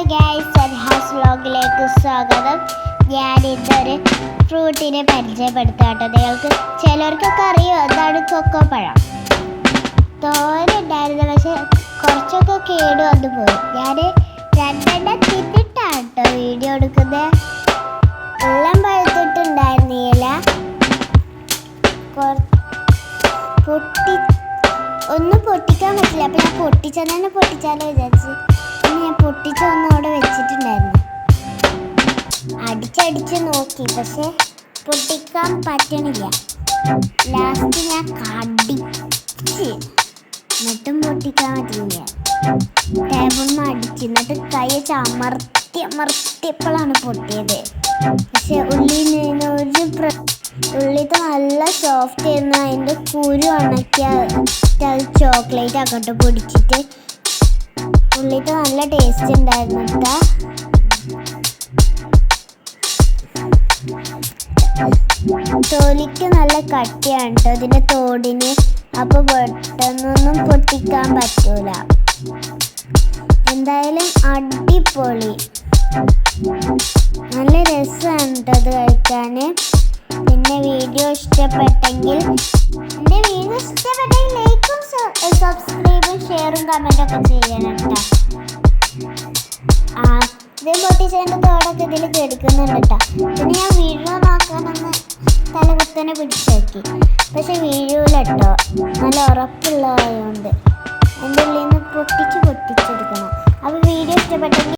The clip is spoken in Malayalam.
വ്ളോഗിലേക്ക് സ്വാഗതം. ഞാൻ ഇന്നൊരു ഫ്രൂട്ടിനെ പരിചയപ്പെടുത്താം കേട്ടോ നിങ്ങൾക്ക് ചിലർക്കൊക്കെ അറിയോ? എന്താണ് കൊക്കോ പഴം. തോനുണ്ടായിരുന്നു പക്ഷെ കുറച്ചൊക്കെ കേട് വന്നു പോയി. ഞാൻ രണ്ടെണ്ണം തിന്നിട്ടാണ് കേട്ടോ വീഡിയോ എടുക്കുന്നത് എല്ലാം പഴുത്തിട്ടുണ്ടായിരുന്നില്ല. പൊട്ടി ഒന്നും പൊട്ടിക്കാൻ പറ്റില്ല. അപ്പൊ ഞാൻ പൊട്ടിച്ചാൽ തന്നെ പൊട്ടിച്ചാലോ വിചാരിച്ച്. ഞാൻ പൊട്ടിച്ച് അടിച്ചടിച്ച് നോക്കി. പക്ഷെ പൊട്ടിക്കാൻ പറ്റണില്ല. ലാസ്റ്റ് ഞാൻ കടിച്ച്. എന്നിട്ടും പൊട്ടിക്കാൻ പറ്റുന്നില്ല ടേബിളിന്ന് അടിച്ച്. എന്നിട്ട് കൈ അമർത്തി അമർത്തിയപ്പോഴാണ് പൊട്ടിയത്. പക്ഷെ ഉള്ളി ഒരു ഉള്ളി നല്ല സോഫ്റ്റ് ആയിരുന്നു. അതിന്റെ കുരു ഉണക്കിയ അത് ചോക്ലേറ്റ് അങ്ങോട്ട് പൊടിച്ചിട്ട് ഉള്ളിത്തെ നല്ല ടേസ്റ്റ് ഉണ്ടായിരുന്നു. കേട്ടോ തൊലിക്ക് നല്ല കട്ടിയാണ് കേട്ടോ ഇതിന്റെ തോടിന്. അപ്പോൾ പെട്ടെന്നൊന്നും പൊട്ടിക്കാൻ പറ്റൂല. എന്തായാലും അടിപൊളി. നല്ല രസമാണ് കേട്ടോ അത് കഴിക്കാൻ പിന്നെ വീഡിയോ ഇഷ്ടപ്പെട്ടെങ്കിൽ എന്റെ വീഡിയോ ഇഷ്ടപ്പെട്ടെങ്കിൽ ലൈക്കും സബ്സ്ക്രൈബും ഷെയറും കമന്റൊക്കെ ചെയ്യണം കേട്ടോ ആ ഇത് പൊട്ടിച്ചതിന്റെ തോടൊക്കെ ഇതിൽ കെടുക്കുന്നുണ്ട് കേട്ടോ. പിന്നെ ഞാൻ വീഡിയോ നോക്കാനൊന്ന് തലകുത്തനെ പിടിച്ചാക്കി. പക്ഷെ വീഴൂല കേട്ടോ. നല്ല ഉറപ്പുള്ളതായതുകൊണ്ട് എന്റെ ഉള്ളിൽ നിന്ന്